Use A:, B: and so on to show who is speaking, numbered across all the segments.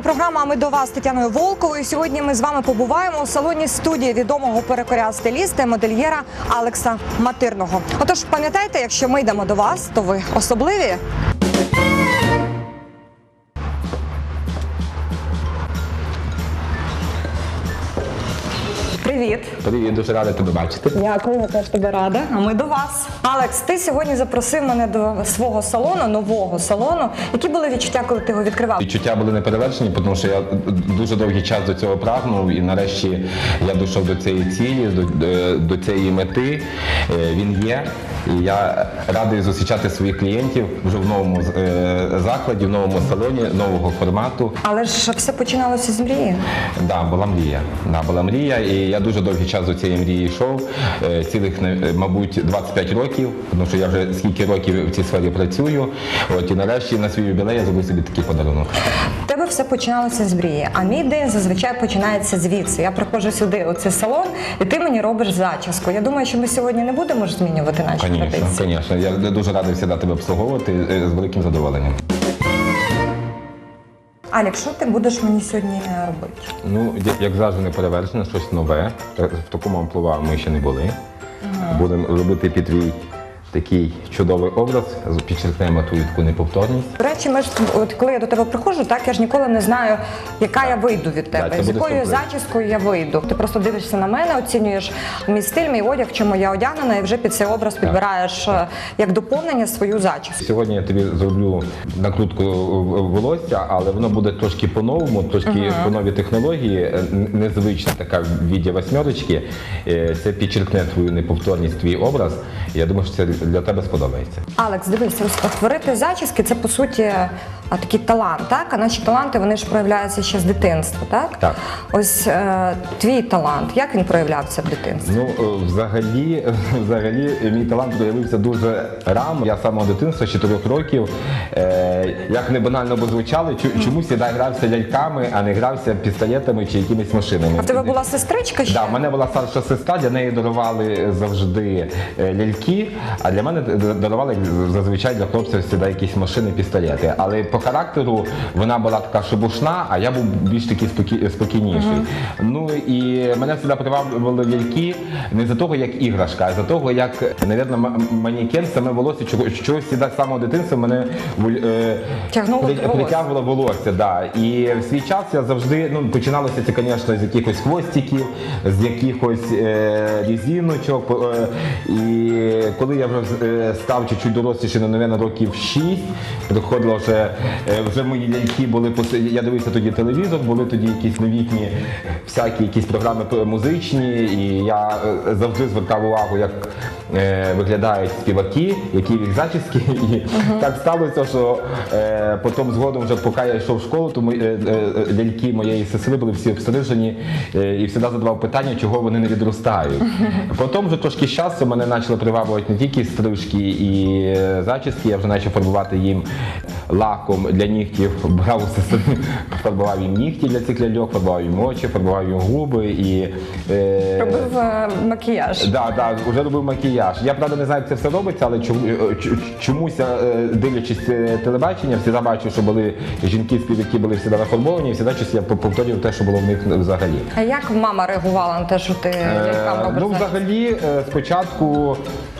A: Це програма. Ми до вас з Тетяною Волковою. Сьогодні ми з вами побуваємо у салоні студії відомого перекоря стиліста і модельєра Алекса Матирного. Отож, пам'ятайте, якщо ми йдемо до вас, то ви особливі. Привіт.
B: Привіт, дуже радий тебе бачити.
A: Дякую, я теж тебе рада. А ми до вас. Алекс, ти сьогодні запросив мене до свого салону, нового салону. Які були відчуття, коли ти його відкривав?
B: Відчуття були неперевершені, тому що я дуже довгий час до цього прагнув, і нарешті я дійшов до цієї цілі, до, е, до цієї мети. Е, Він є. І я радий зустрічати своїх клієнтів вже в новому е, закладі, в новому салоні, нового формату.
A: Але ж все починалося з мрії.
B: Да, була мрія. Да, була мрія, і я дуже довгий час до цієї мрії йшов. е, Цілих, е, мабуть, 25 років, тому що я вже скільки років в цій сфері працюю. От і нарешті на свій юбілей я зробив собі такий подарунок.
A: Тебе все починалося з мрії, а мій день зазвичай починається звідси. Я приходжу сюди, у цей салон, і ти мені робиш зачіску. Я думаю, що ми сьогодні не будемо змінювати наші
B: Звісно,
A: традиції.
B: звісно. Я дуже радий завжди тебе обслуговувати е, з великим задоволенням.
A: Алік, що ти будеш мені сьогодні робити?
B: Ну, як завжди, не перевершено, щось нове. В такому амплуа ми ще не були. Будемо робити під твій такий чудовий образ, підчеркнемо твою таку неповторність.
A: До речі, ми ж от коли я до тебе приходжу, так я ж ніколи не знаю, яка я вийду від тебе,
B: це
A: з якою зачіскою я вийду. Ти просто дивишся на мене, оцінюєш мій стиль, мій одяг, чому я одягнена, і вже під цей образ підбираєш е, як доповнення свою зачіску.
B: Сьогодні я тобі зроблю накрутку волосся, але воно буде трошки по-новому, трошки по новій технології, е, незвична така в віді восьмерочки. Е, Це підчеркне твою неповторність, твій образ. Я думаю, що це для тебе сподобається.
A: Алекс, дивись, ось творити зачіски це по суті такий талант, так? А наші таланти вони ж проявляються ще з дитинства, так?
B: Так.
A: Ось е, твій талант, як він проявлявся в дитинстві?
B: Ну, е, взагалі, взагалі, мій талант проявився дуже рано. Я з самого дитинства, з 4 років, е, як не банально би звучало, чомусь я грався ляльками, а не грався пістолетами чи якимись машинами.
A: А в тебе була сестричка ще?
B: Да, в мене була старша сестра, для неї дарували завжди е, ляльки, а для мене дарували зазвичай для хлопців завжди якісь машини, пістолети. Але по характеру вона була така шебушна, а я був більш такий спокі- спокійніший. Ну і мене завжди приваблювали ляльки не за того, як іграшка, а за того, як, навірно, м- манекен, саме волосся, чого- чогось завжди з самого дитинства мене е,
A: Тягнуло
B: при- притягувало волосся. Да. І в свій час я завжди, ну, починалося це, звісно, з якихось хвостиків, з якихось е, різиночок. Е, і коли я вже став чуть-чуть доросліше, на новина років 6, приходило вже, е, вже мої ляльки були, я дивився тоді телевізор, були тоді якісь новітні всякі якісь програми музичні, і я е, завжди звертав увагу, як е, виглядають співаки, які в їх зачіски. І так сталося, що е, потім згодом, вже поки я йшов в школу, то мої, е, е, ляльки моєї сестри були всі обстрижені е, і завжди задавав питання, чого вони не відростають. Потім вже трошки з часу мене почали привабувати не тільки стрижки і е, зачіски, я вже почав фарбувати їм лаком для нігтів, брав у сестри, фарбував їм нігті для цих ляльок, фарбував їм очі, фарбував їм губи і е,
A: Робив е, макіяж.
B: Да, да, вже робив макіяж. Я правда не знаю, як це все робиться, але е, чомусь, е, дивлячись е, телебачення, завжди бачу, що були жінки співаки були завжди нафарбовані, і завжди щось я повторював те, що було в них взагалі.
A: А як мама реагувала на те, що ти лялькам
B: Е,
A: робиш?
B: ну, взагалі, спочатку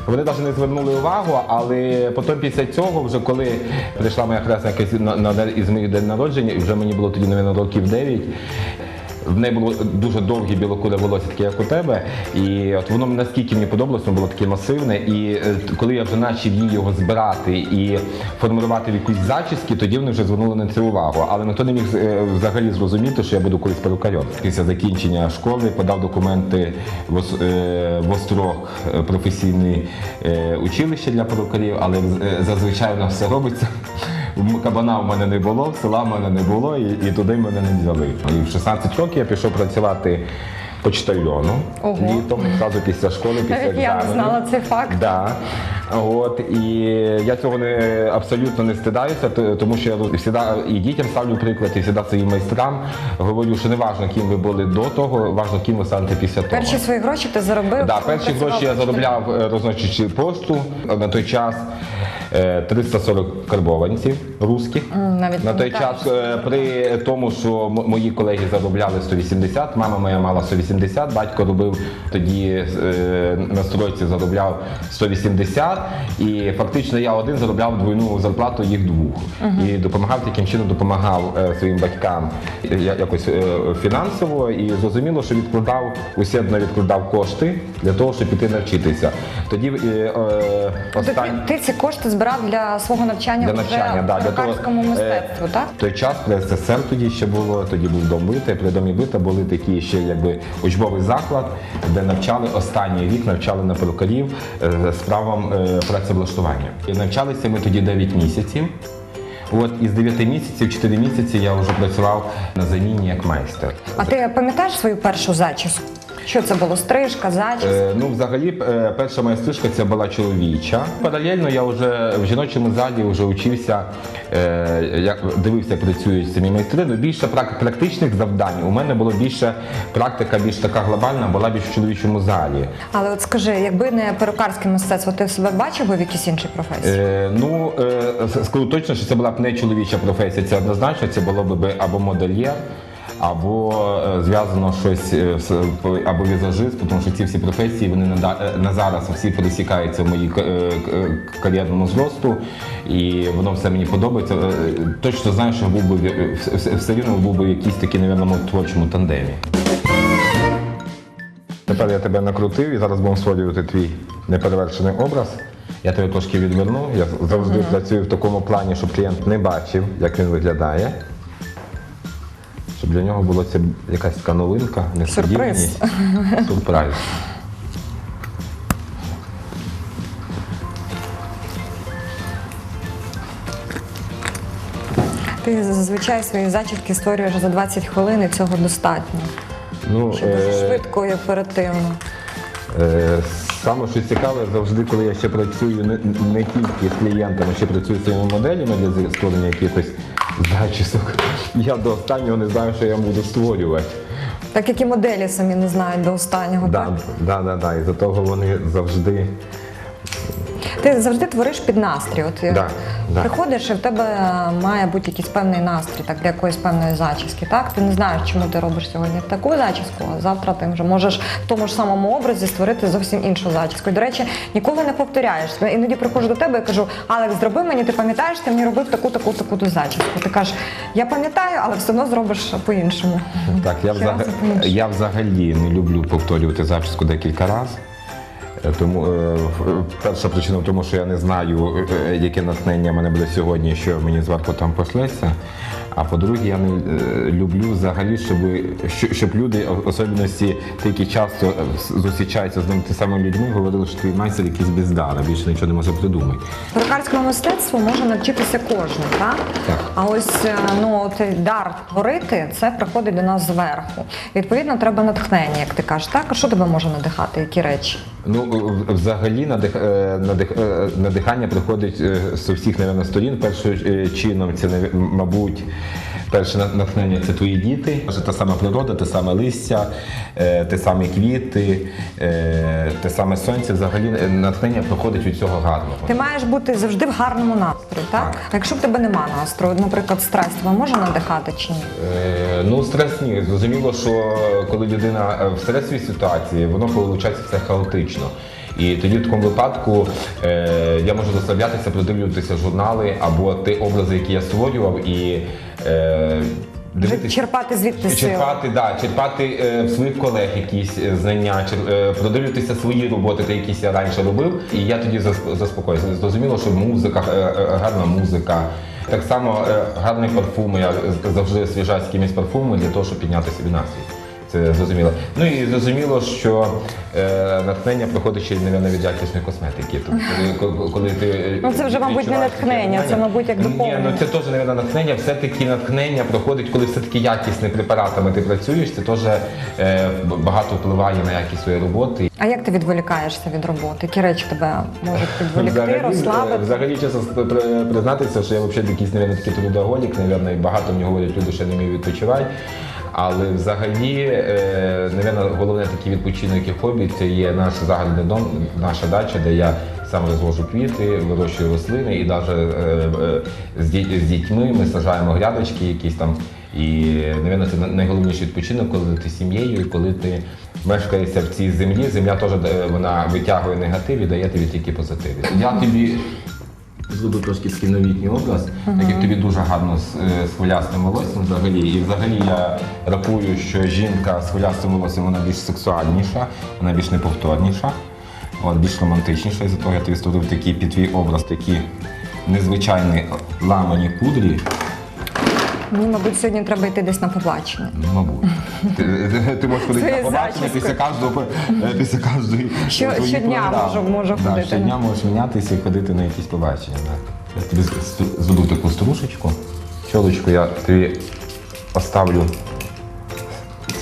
B: вони навіть не звернули увагу, але потім після цього, вже коли прийшла моя хресна якась на, на із моїх день народження, і вже мені було тоді, мабуть, років 9. В неї було дуже довге білокуре волосся, таке як у тебе. І от воно наскільки мені подобалося, воно було таке масивне. І е, коли я вже почав їй його збирати і формувати в якісь зачіски, тоді вони вже звернули на це увагу. Але ніхто не міг е, взагалі зрозуміти, що я буду колись перукарем. Після закінчення школи подав документи в, е, Острог професійне училище для перукарів, але зазвичай у все робиться. Кабана в мене не було, села в мене не було, і, і туди мене не взяли. І в 16 років я пішов працювати почтальоном
A: Ого.
B: літом, одразу після школи, після
A: Навіть я не знала цей факт.
B: Да. От, і я цього не, абсолютно не стидаюся, тому що я завжди і дітям ставлю приклад, і завжди своїм майстрам говорю, що не важливо, ким ви були до того, важливо, ким ви станете після того.
A: Перші свої гроші ти заробив.
B: Да,
A: коли
B: перші
A: працював
B: гроші я заробляв е, розносячи пошту на той час. Е, 340 карбованців русських.
A: Навіть
B: На той час е, при тому, що мої колеги заробляли 180, мама моя мала 180, батько робив тоді е, на стройці заробляв 180, і фактично я один заробляв двойну зарплату їх двох. І допомагав таким чином, допомагав е, своїм батькам якось е, фінансово і зрозуміло, що відкладав усердно відкладав кошти для того, щоб піти навчитися. Тоді е, е,
A: Тобто ти, ти ці кошти збирав для свого навчання,
B: для навчання, да, для того, е,
A: мистецтву, так?
B: В той час при СССР тоді ще було, тоді був дом бита, і при домі бита були такі ще якби учбовий заклад, де навчали останній рік, навчали на перукарів е, з правом е, працевлаштування. І навчалися ми тоді 9 місяців. От із 9 місяців, 4 місяці я вже працював на заміні як майстер.
A: А ти пам'ятаєш свою першу зачіску? Що це було? Стрижка, зачіска?
B: Е, ну, взагалі, е, перша моя стрижка це була чоловіча. Паралельно я вже в жіночому залі вже учився, е, як дивився, як працюють самі майстри. Ну, більше прак- практичних завдань. У мене було більше практика, більш така глобальна, була більш в чоловічому залі.
A: Але от скажи, якби не перукарське мистецтво, ти себе бачив би в якійсь іншій професії?
B: Е, ну, е, скажу точно, що це була б не чоловіча професія, це однозначно, це було б або модельєр. Або е, зв'язано щось е, з- або візажист, тому що ці всі професії вони на, е, зараз всі пересікаються в моїй кар'єрному зросту, і воно все мені подобається. Точно знаю, що був би все- рівно був би якийсь такий, напевно, творчому тандемі. Тепер я тебе накрутив і зараз будемо створювати твій неперевершений образ. Я тебе трошки відверну. Я завжди працюю в такому плані, щоб клієнт не бачив, як він виглядає. Для нього була це якась така новинка, несподіваність. Сюрприз.
A: Ти зазвичай свої зачіски створюєш за 20 хвилин, і цього достатньо.
B: Ну,
A: Що дуже
B: е,
A: швидко і оперативно.
B: Е, Саме що цікаве, завжди, коли я ще працюю не, не тільки з клієнтами, ще працюю з своїми моделями для створення якихось зачісок, я до останнього не знаю, що я буду створювати.
A: Так як і моделі самі не знають до останнього.
B: Да,
A: Так?
B: да, да, да. І за того вони завжди.
A: Ти завжди твориш під настрій. От
B: Да, да.
A: приходиш, і в тебе має бути якийсь певний настрій, так для якоїсь певної зачіски. Так ти не знаєш, чому ти робиш сьогодні таку зачіску, а завтра ти вже можеш в тому ж самому образі створити зовсім іншу зачіску. І, до речі, ніколи не повторяєш. Іноді приходжу до тебе і кажу: Алекс, зроби мені, ти пам'ятаєш, ти мені робив таку, таку, таку ту зачіску. Ти кажеш, я пам'ятаю, але все одно зробиш по-іншому.
B: Так, я,
A: Ще раз
B: взаг...
A: і по-іншому.
B: я взагалі не люблю повторювати зачіску декілька разів. Е, Тому е, перша причина в тому, що я не знаю, е, яке натхнення мене буде сьогодні, що мені зверху там пошлеться. А по-друге, я не е, люблю взагалі, щоб, щоб люди, особливості ті, які часто е, зустрічаються з ними тими самими людьми, говорили, що твій майстер якийсь бездар, більше нічого не може придумати.
A: Перукарському мистецтву може навчитися кожен, так?
B: Так.
A: А ось е, ну от дар творити це приходить до нас зверху. Відповідно, треба натхнення, як ти кажеш. Так, а що тебе може надихати? Які речі?
B: Ну, взагалі надих, надих, надихання приходить з усіх, мабуть, сторін. Першим чином це, мабуть, перше на- натхнення це твої діти. Це та сама природа, те саме листя, е, те самі квіти, е, те саме сонце. Взагалі е, натхнення приходить від цього гарного.
A: Ти маєш бути завжди в гарному настрої, так?
B: Так.
A: Якщо в тебе нема настрою, наприклад, страсть тебе може надихати чи ні?
B: Е, Ну, стрес ні. Зрозуміло, що коли людина в стресовій ситуації, воно виходить все хаотично. І тоді в такому випадку е, я можу розслаблятися, продивлюватися журнали або ті образи, які я створював, і е, Дивитись,
A: Черпати звідти сили.
B: Черпати, да, черпати е, в своїх колег якісь е, знання, чер, е, продивлюватися свої роботи, ті, якісь я раніше робив, і я тоді засп- заспокоюся. Зрозуміло, що музика, е, е, гарна музика. Так само е, гарні парфуми. Я завжди освіжаю з кимось парфуми для того, щоб підняти собі настрій. Це зрозуміло. Ну і зрозуміло, що е, натхнення приходить ще й, мабуть, від якісної косметики. Тобто, коли, коли- ти
A: Ну, це вже, мабуть, не
B: відчуваєш таке
A: натхнення, це, мабуть, як
B: Ні,
A: доповнення.
B: ну це теж, мабуть, натхнення. Все-таки натхнення проходить, коли все-таки якісними препаратами ти працюєш, це теж е, багато впливає на якість своєї роботи.
A: А як ти відволікаєшся від роботи? Які речі тебе можуть
B: е,
A: розслабити?
B: взагалі, чесно при- признатися, що я взагалі якийсь, мабуть, такий трудоголік, мабуть, і багато мені говорять люди, що я не вмію відпочивати. Але взагалі, е, напевно, головне такий відпочинок і хобі це є наш загальний дом, наша дача, де я сам розвожу квіти, вирощую рослини і навіть е, е, з, дітьми ми сажаємо грядочки якісь там. І, напевно, це найголовніший відпочинок, коли ти сім'єю коли ти мешкаєшся в цій землі. Земля теж вона витягує негатив і дає тобі тільки позитив. Я тобі зробив трошки такий новітній образ, так як тобі дуже гарно з, е, з хвилястим волоссям взагалі. І взагалі я рахую, що жінка з хвилястим волоссям вона більш сексуальніша, вона більш неповторніша, от, більш романтичніша. І за того я тобі створив такий під твій образ, такі незвичайні ламані кудрі.
A: Мені, мабуть, сьогодні треба йти десь на побачення.
B: Ну, Мабуть. Ти, ти можеш ходити на побачення
A: зачіскою.
B: після кожного е, після кожної
A: Що-
B: своєї
A: щодня
B: програми.
A: можу- можу
B: Да,
A: ходити.
B: Щодня можеш мінятися і ходити на якісь побачення. Да. Я тобі з- з- зроблю таку стружечку. Чолочку я тобі поставлю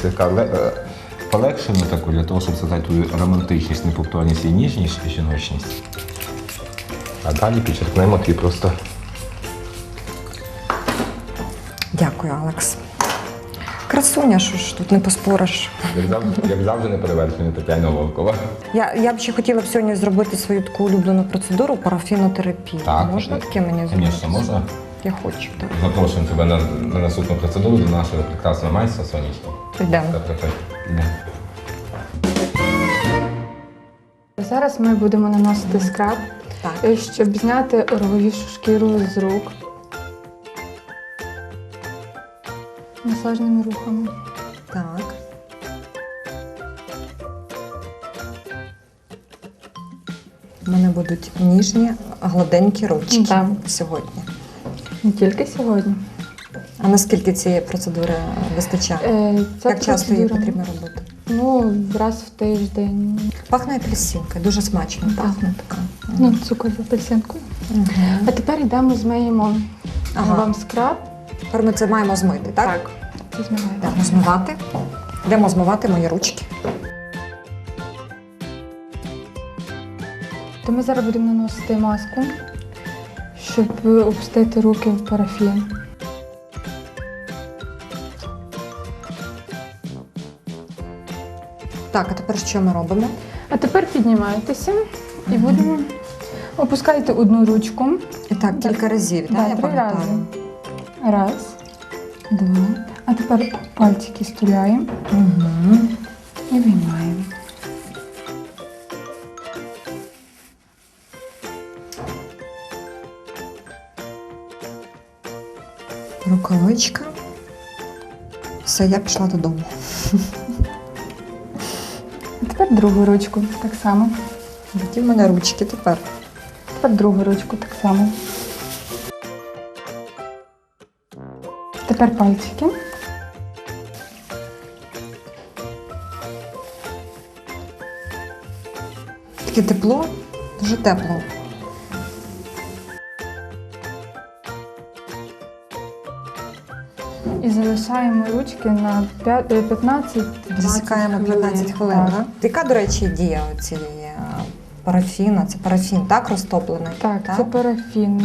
B: така ле- е, полегшену таку для того, щоб сказати твою романтичність, неповторність і ніжність і жіночність. А далі підчеркнемо твій просто
A: Дякую, Алекс. Красуня, що ж тут не поспориш.
B: як завжди, як завжди неперевершена Тетяна Волкова.
A: Я, я б ще хотіла б сьогодні зробити свою таку улюблену процедуру парафінотерапію.
B: Так,
A: Можна
B: так.
A: таке мені зробити?
B: Звісно, можна.
A: Я хочу, так.
B: Запрошуємо тебе на, на наступну процедуру до нашого прекрасного майстра сонячного.
A: Йдемо.
C: Зараз ми будемо наносити скраб,
A: Так.
C: е, щоб зняти роговішу шкіру з рук. Масажними рухами.
A: Так. У мене будуть ніжні, гладенькі ручки
C: Так.
A: сьогодні.
C: Не тільки сьогодні.
A: А наскільки цієї процедури вистачає?
C: Е, Ця
A: Як часто її
C: процедура,
A: потрібно робити?
C: Ну, раз в тиждень.
A: Пахне апельсинка, дуже смачно
C: Так.
A: пахне така.
C: Ну, цукор з апельсинкою.
A: Мгм.
C: А тепер йдемо змиємо
A: Ага.
C: вам скраб.
A: Тепер ми це маємо змити, так? так?
C: Це змиваємо.
A: Йдемо змивати. Йдемо змивати мої ручки.
C: То ми зараз будемо наносити маску, щоб опустити руки в парафін.
A: Так, а тепер що ми робимо?
C: А тепер піднімайтеся і будемо опускайте одну ручку.
A: І так, кілька разів, так?
C: Да,
A: я
C: три
A: пам'ятаю.
C: рази. Раз, два. А тепер пальчики стуляємо
A: Угу.
C: і виймаємо.
A: Рукавичка. Все, я пішла додому.
C: А тепер другу ручку так само.
A: Які в мене ручки тепер.
C: Тепер другу ручку так само. Тепер пальчики.
A: Таке тепло, дуже тепло.
C: І залишаємо ручки на е, 15-20
A: Засікаємо 15 хвилин.
C: Так.
A: Так? Яка, до речі, дія цієї е, парафіна? Це парафін, так, розтоплений?
C: Так, це парафін.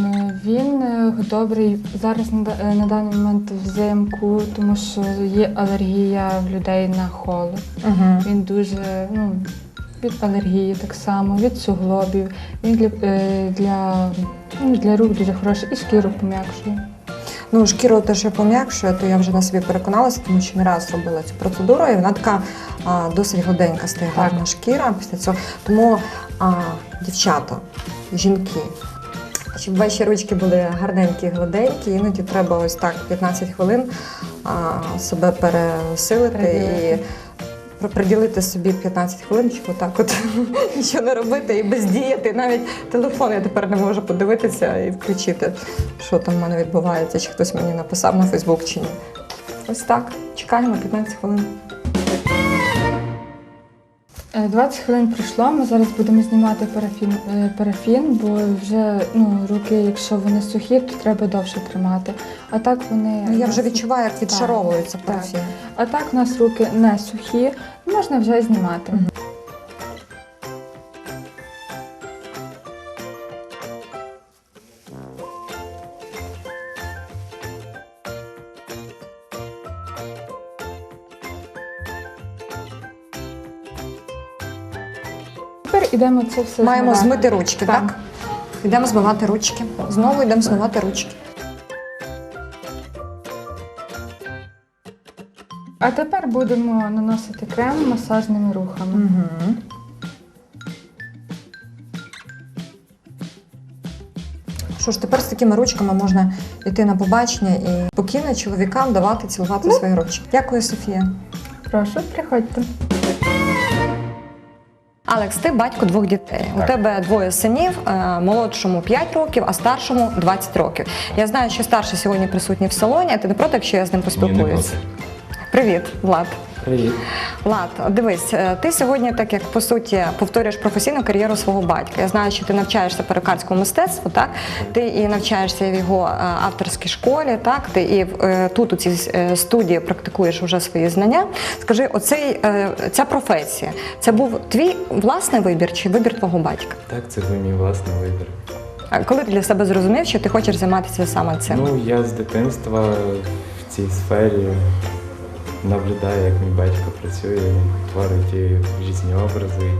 C: Він е, добрий зараз на, е, на даний момент взимку, тому що є алергія в людей на холод.
A: Угу.
C: Він дуже ну, від алергії так само, від суглобів. Він для, е, для, ну, для рук дуже хороший і шкіру пом'якшує.
A: Ну, шкіру те, що пом'якшує, то я вже на собі переконалася, тому що не раз робила цю процедуру, і вона така а, досить гладенька стає гарна шкіра після цього. Тому а, дівчата, жінки, щоб ваші ручки були гарненькі, гладенькі, іноді треба ось так 15 хвилин а, себе пересилити і
C: Приділити.
A: собі 15 хвилин, щоб отак от нічого не робити і бездіяти. Навіть телефон я тепер не можу подивитися і включити, що там в мене відбувається, чи хтось мені написав на Фейсбук чи ні. Ось так. Чекаємо 15 хвилин.
C: Е, 20 хвилин пройшло. Ми зараз будемо знімати парафін, е, парафін, бо вже ну, руки, якщо вони сухі, то треба довше тримати. А так вони.
A: Ну, я вже відчуваю, як відшаровується
C: так. А так у нас руки не сухі, можна вже знімати. Тепер ідемо це все
A: Маємо змити ручки, так? Йдемо змивати ручки. Знову йдемо змивати ручки.
C: А тепер будемо наносити крем масажними рухами.
A: Що ж, тепер з такими ручками можна йти на побачення і спокійно чоловікам давати цілувати свої ручки. Дякую, Софія.
C: Прошу, приходьте.
A: Алекс, ти батько двох дітей. У тебе двоє синів, е, молодшому 5 років, а старшому 20 років. Я знаю, що старший сьогодні присутній в салоні, а ти не проти, якщо я з ним
B: Ні, не
A: поспілкуюся?
B: проти.
A: Привіт, Влад.
D: Привіт.
A: Влад, дивись, е, ти сьогодні, так як по суті, повторюєш професійну кар'єру свого батька. Я знаю, що ти навчаєшся перукарському мистецтву, так? Ти і навчаєшся в його е, авторській школі, так? Ти і е, тут у цій студії практикуєш вже свої знання. Скажи, оцей ця професія, це був твій власний вибір чи вибір твого батька?
D: Так, це був мій власний вибір.
A: А Коли ти для себе зрозумів, що ти хочеш займатися саме цим?
D: Ну, я з дитинства в цій сфері наблюдаю, як мій батько працює, він творить різні образи.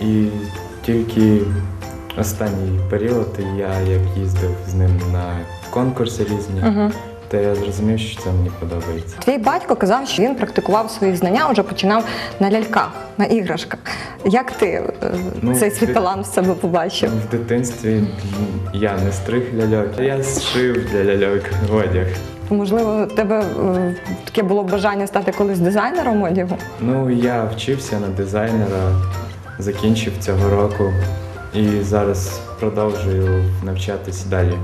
D: І тільки останній період я як їздив з ним на конкурси різні,
A: Угу.
D: то я зрозумів, що це мені подобається.
A: Твій батько казав, що він практикував свої знання, вже починав на ляльках, на іграшках. Як ти е,
D: Ну,
A: цей свій талант в себе побачив?
D: В дитинстві я не стриг ляльок, я зшив для ляльок одяг.
A: Можливо, у тебе е, таке було бажання стати колись дизайнером одягу?
D: Ну, я вчився на дизайнера, закінчив цього року і зараз продовжую навчатися далі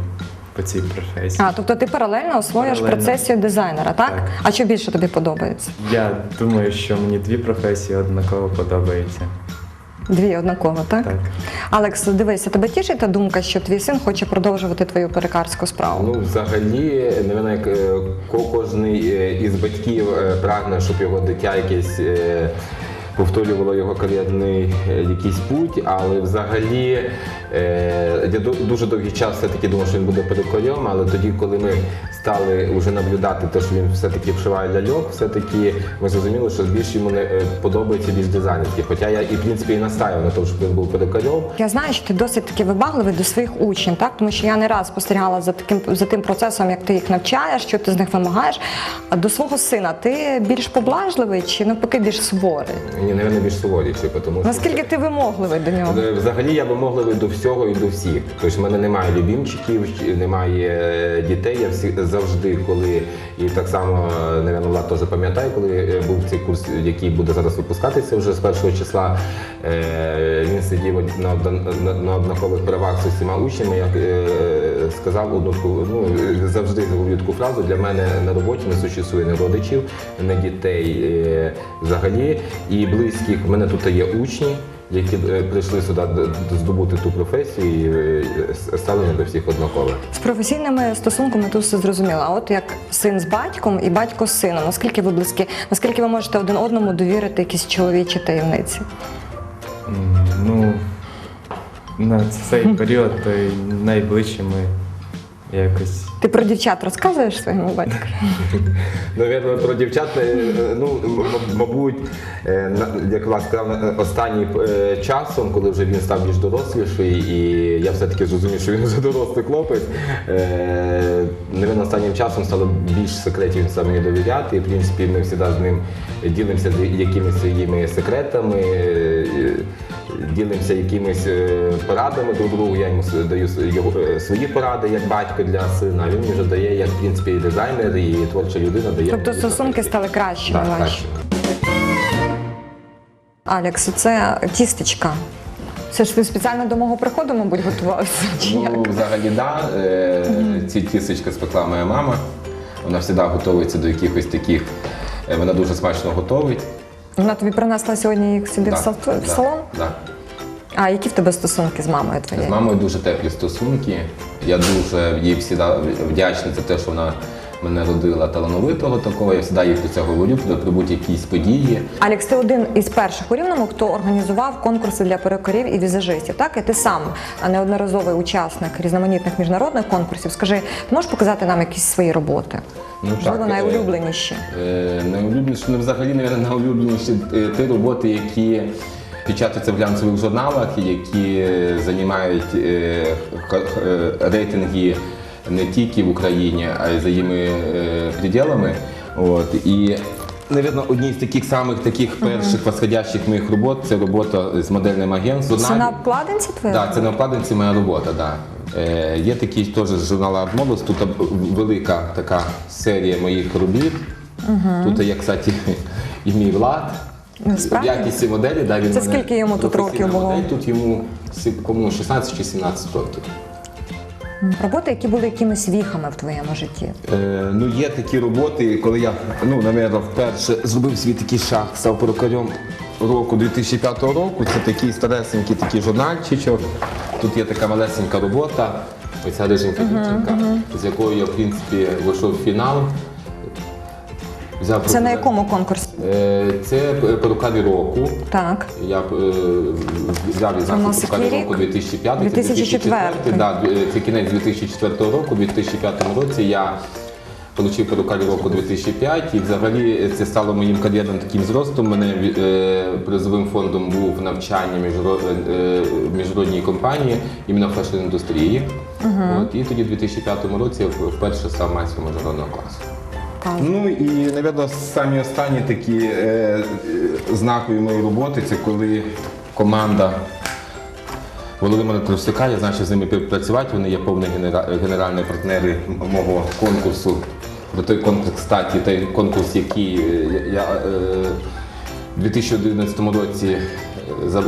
D: по цій професії.
A: А, тобто ти паралельно освоюєш
D: Паралельно.
A: професію дизайнера, так?
D: Так.
A: А що більше тобі подобається?
D: Я думаю, що мені дві професії однаково подобаються.
A: Дві однаково, так?
D: Так.
A: Алекс, дивися, тебе тішить та думка, що твій син хоче продовжувати твою перекарську справу?
B: Ну, взагалі, напевно, як е, ко- кожний е, із батьків е, прагне, щоб його дитя якесь е, повторювало його кар'єрний е, якийсь путь, але взагалі е, я ду- дуже довгий час все-таки думав, що він буде перукарем, але тоді, коли ми стали вже наблюдати те, що він все-таки вшиває ляльок, все-таки ми зрозуміли, що більш йому не е, подобається більш дизайнерський. Хоча я і в принципі і настаював на тому, щоб він був перукарем.
A: Я знаю, що ти досить таки вибагливий до своїх учнів, так? Тому що я не раз спостерігала за таким за тим процесом, як ти їх навчаєш, що ти з них вимагаєш. А до свого сина ти більш поблажливий чи навпаки більш суворий?
B: Ні, напевно, більш суворіший, тому що
A: Наскільки ти вимогливий до нього?
B: Е, Взагалі я вимогливий до всього і до всіх. Тобто в мене немає любімчиків, немає е, дітей. Я всі завжди, коли і так само, е, напевно, Влад теж пам'ятає, коли е, був цей курс, який буде зараз випускатися вже з першого числа. е, Він сидів на, одна- на, на однакових правах з усіма учнями. Я е, сказав одну ну завжди говорю таку фразу. Для мене на роботі не существує не родичів, не дітей е, взагалі і близьких. У мене тут є учні які е, прийшли сюди здобути ту професію і е, ставлення до всіх однакове.
A: З професійними стосунками тут все зрозуміло. А от як син з батьком і батько з сином, наскільки ви близькі, наскільки ви можете один одному довірити якісь чоловічі таємниці?
D: Ну, на цей період то й найближче ми якось.
A: Ти про дівчат розказуєш своєму батьку?
B: Навірно, про дівчат, е, ну мабуть, е, як вас сказав, е, останнім часом, коли вже він став більш доросліший, і я все-таки зрозумів, що він вже дорослий хлопець. Навірно, останнім часом стало більш секретів він мені довіряти. І в принципі, ми завжди з ним ділимося якимись своїми секретами. Ділимося якимись е, порадами друг другу. Я йому даю е, свої поради як батько для сина. а Він мені вже дає як в принципі і дизайнер, і творча людина дає.
A: Тобто стосунки стали кращими
B: Так,
A: ваші?
B: краще.
A: Алекс, це тістечка. Це ж ти спеціально до мого приходу, мабуть, готувався? Чи як?
B: Ну, взагалі, да. Е, Ці тістечка спекла моя мама. Вона завжди готується до якихось таких. Вона дуже смачно готовить.
A: Вона тобі принесла сьогодні їх сюди в сал- в салон?
B: Да.
A: А які в тебе стосунки з мамою
B: З
A: твоєю?
B: мамою дуже теплі стосунки. Я дуже їй завжди вдячний за те, що вона мене родила талановитого такого. Я завжди їй про це говорю, про прибуть якісь події.
A: Алекс, ти один із перших у Рівному, хто організував конкурси для перукарів і візажистів. Так, і ти сам неодноразовий учасник різноманітних міжнародних конкурсів. Скажи, ти можеш показати нам якісь свої роботи?
B: Ну,
A: Можливо,
B: так, е,
A: найулюбленіші.
B: Е, Найулюбленіші, ну взагалі, навіть найулюбленіші е, ті роботи, які печатаються в глянцевих журналах, які займають е, е, рейтинги не тільки в Україні, а й за їми е, пределами. От. І, Навірно, одні з таких самих таких перших восходящих моїх робот це робота з модельним агентством.
A: Це на обкладинці твоя?
B: Так, це на вкладинці моя робота, да. Е, є такий теж з журналу Art тут велика така серія моїх робіт. Тут є, кстати, і мій влад.
A: Справді?
B: В якісті моделі, да, він
A: Це скільки йому тут років було?
B: модель, Тут йому кому 16 чи 17 років.
A: Роботи, які були якимись віхами в твоєму житті.
B: Е, ну, є такі роботи, коли я, ну, наприклад, вперше зробив свій такий шаг, став перукарем року 2005 року. Це такий старесенький такий журнальчичок. Тут є така малесенька робота, оця риженька дівчинка, з якою я, в принципі, вийшов в фінал. Взяв
A: Це на якому конкурсі?
B: Е, Це перукарі року.
A: Так.
B: Я е, взяв
A: у
B: відзнаку
A: нас
B: перукарі року
A: рік?
B: 2005 це
A: 2004.
B: Да, е, це кінець 2004 року. У 2005 році я отримав перукарі року 2005 і взагалі це стало моїм кар'єрним таким зростом. Мене е, призовим фондом був навчання міжро- е, міжнародній компанії іменно в фешн-індустрії. От, і тоді в 2005 році я вперше став майстром міжнародного класу. Ну і, напевно, самі останні такі е, е, знакові мої роботи це коли команда Володимира Тростюка, я знаю, що з ними працювати, вони є повні генера- генеральні партнери мого конкурсу. До той конкурс, кстати, той конкурс, який е, я е, у 2011 році е,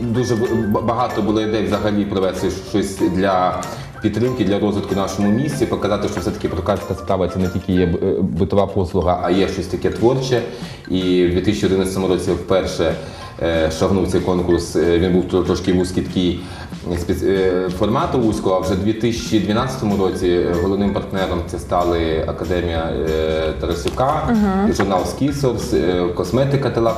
B: дуже багато було ідей взагалі провести щось для підтримки, для розвитку нашому місті, показати, що все-таки прокатська справа це не тільки є е, битова послуга, а є щось таке творче. І в 2011 році вперше шагнув цей конкурс. Е, Він був трошки вузький такий е, формату вузького, а вже в 2012 році е, головним партнером це стали Академія е, Тарасюка, і журнал е, косметика Тела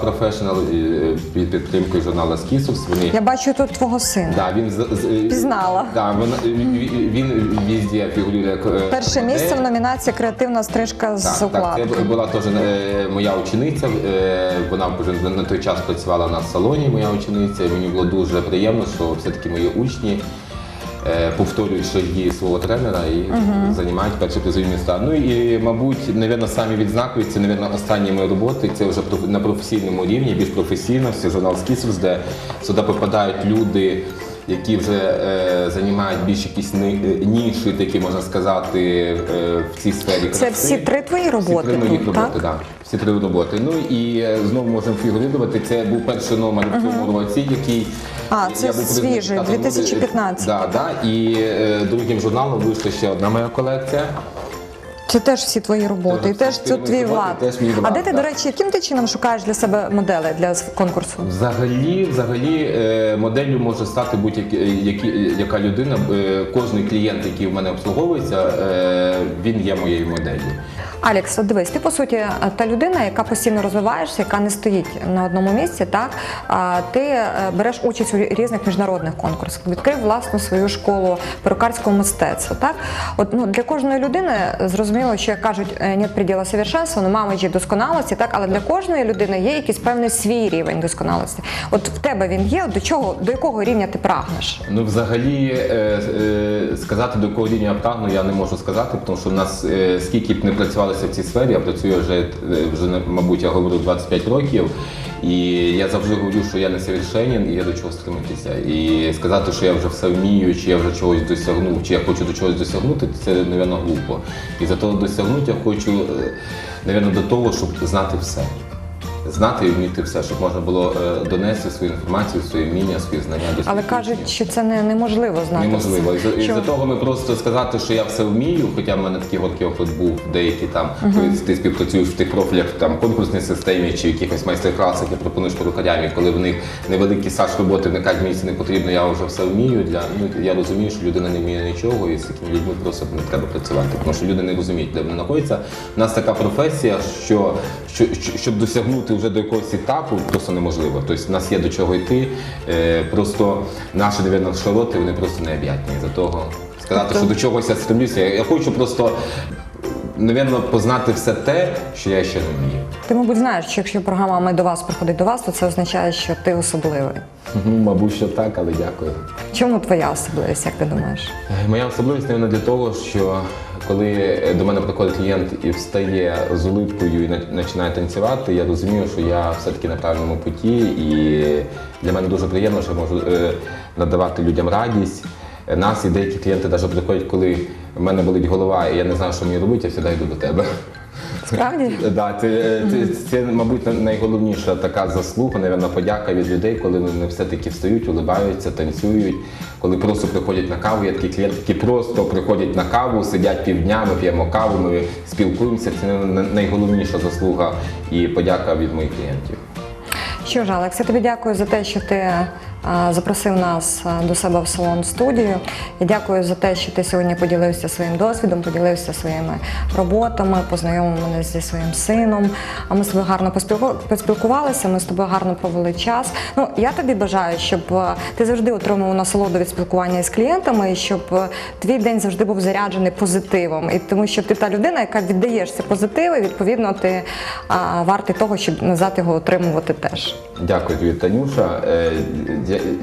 B: е, під підтримкою журналу Skissors. Вони
A: Я бачу тут твого сина.
B: Да, він
A: Пізнала.
B: Да, вона, він, везде фігурує як е,
A: Перше
B: модель.
A: місце в номінації Креативна стрижка з
B: Так, так, це була теж е, моя учениця. е, Вона вже на той час працювала на салоні, моя учениця. І Мені було дуже приємно, що все-таки мої учні е, повторюють шаги свого тренера і займають перші призові міста. Ну і, мабуть, навіть самі відзнакою, це, напевно, останні мої роботи. Це вже на професійному рівні, більш професійно, все журнал Скісус, де сюди попадають люди. Які вже е, займають більш якісь ни- е, ніші, такі можна сказати, е, в цій сфері.
A: Це всі три твої роботи
B: Всі три
A: тут,
B: роботи,
A: так?
B: так. Всі три роботи. Ну і е, знову можемо фігурувати. Це був перший номер в цьому році, який
A: А, це
B: я був
A: свіжий,
B: депутатом
A: 2015.
B: Да, да. І е, другим журналом вийшла ще одна моя колекція.
A: Це теж всі твої роботи, і
B: Теж
A: це
B: мої
A: твій
B: роботи,
A: влад.
B: теж мій
A: А
B: влад,
A: де ти,
B: так.
A: до речі, яким ти чином шукаєш для себе модели для с- конкурсу?
B: Взагалі, взагалі, е, моделлю може стати будь-яка людина. Е, Кожний клієнт, який в мене обслуговується, е, він є моєю моделлю.
A: Алекс, от дивись, ти по суті та людина, яка постійно розвиваєшся, яка не стоїть на одному місці. Так ти е, береш участь у різних міжнародних конкурсах, відкрив власну свою школу перукарського мистецтва. Так, от ну для кожної людини зрозуміло, що як кажуть, е, нет приділа совершенства, ну мама чи досконалості, так, але для кожної людини є якийсь певний свій рівень досконалості. От в тебе він є. До чого до якого рівня ти прагнеш?
B: Ну, взагалі, е, е, сказати до якого рівня я прагну, я не можу сказати, тому що в нас е, скільки б не працювалося в цій сфері, я працюю вже, е, вже мабуть, я говорю 25 років. І я завжди говорю, що я не совершенен і я до чого стремитися. І сказати, що я вже все вмію, чи я вже чогось досягнув, чи я хочу до чогось досягнути, це, мабуть, глупо. І за того досягнути я хочу, мабуть, до того, щоб знати все. Знати і вміти все, щоб можна було е, донести свою інформацію, свої вміння, свої знання до
A: Але
B: своїх
A: кажуть,
B: учнів.
A: що це не, неможливо знати.
B: Неможливо. І за, і
A: Що-
B: за того ми просто сказати, що я все вмію, хоча в мене такий горький опит був, деякі там, коли ти співпрацюєш в тих профілях там конкурсній системі чи якихось майстер-класах, і пропонуєш перукарям, і коли в них невеликий стаж роботи вникать місці не потрібно, я вже все вмію. Для ну я розумію, що людина не вміє нічого, і з такими людьми просто не треба працювати, тому що люди не розуміють, де вони знаходяться. У нас така професія, що, що, що щоб досягнути вже до якогось етапу, просто неможливо. Тобто в нас є до чого йти. Е, просто наші, навірно, широти, вони просто необ'ятні. За того сказати, що до чогось я стремлюся. Я, хочу просто напевно, познати все те, що я ще не вмію.
A: Ти, мабуть, знаєш, що якщо програма Ми до вас приходить до вас, то це означає, що ти особливий.
B: Ну, мабуть, що так, але дякую.
A: Чому твоя особливість, як ти думаєш?
B: Е, Моя особливість, мабуть, для того, що коли до мене приходить клієнт і встає з улипкою і починає танцювати, я розумію, що я все-таки на правильному путі, і для мене дуже приємно, що я можу е, надавати людям радість. Е, Нас і деякі клієнти навіть приходять, коли в мене болить голова, і я не знаю, що мені робити, я завжди йду до тебе.
A: Справді?
B: Да, це, це, це, мабуть, найголовніша така заслуга, навіть, подяка від людей, коли вони все-таки встають, улибаються, танцюють. Коли просто приходять на каву, є такі клієнти, які просто приходять на каву, сидять півдня, ми п'ємо каву, ми спілкуємося. Це найголовніша заслуга і подяка від моїх клієнтів.
A: Що ж, Алекс, я тобі дякую за те, що ти запросив нас до себе в салон студію. Я дякую за те, що ти сьогодні поділився своїм досвідом, поділився своїми роботами, познайомив мене зі своїм сином. А ми з тобою гарно поспілку- поспілкувалися, ми з тобою гарно провели час. Ну я тобі бажаю, щоб ти завжди отримував насолоду від спілкування із клієнтами, і щоб твій день завжди був заряджений позитивом. І тому що ти та людина, яка віддаєш ці позитиви, відповідно, ти вартий того, щоб назад його отримувати теж.
B: Дякую тобі, Танюша.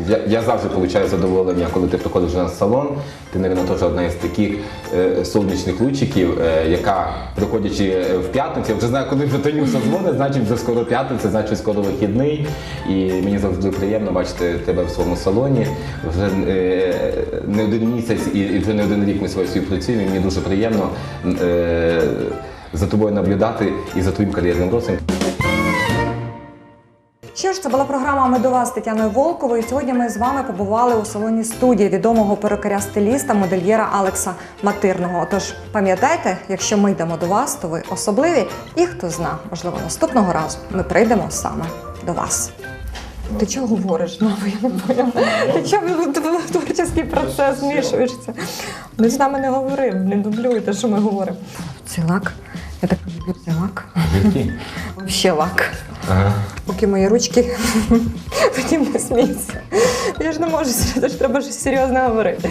B: Я, я, завжди отримую задоволення, коли ти приходиш в салон. Ти, мабуть, теж одна із таких е, сонячних лучиків, е, яка, приходячи е, в п'ятницю, я вже знаю, коли вже Танюша дзвонить, значить вже скоро п'ятниця, значить скоро вихідний. І мені завжди приємно бачити тебе в своєму салоні. Вже е, не один місяць і, і вже не один рік ми своєю співпрацюємо. Мені дуже приємно е, за тобою наблюдати і за твоїм кар'єрним ростом.
A: Що ж, це була програма Ми до вас з Тетяною Волковою. Сьогодні ми з вами побували у салоні студії відомого перукаря-стиліста, модельєра Алекса Матирного. Отож, пам'ятайте, якщо ми йдемо до вас, то ви особливі. І хто зна, можливо, наступного разу ми прийдемо саме до вас. Ти чого говориш? Мамо, я не поняла. Ти чого в творчий процес змішуєшся? Ви з нами не говоримо, не дублюйте, що ми говоримо. Це лак. Я так люблю лак.
B: Який?
A: Ще лак.
B: Ага.
A: Поки мої ручки потім не сміються. Я ж не можу, тож треба щось серйозно говорити.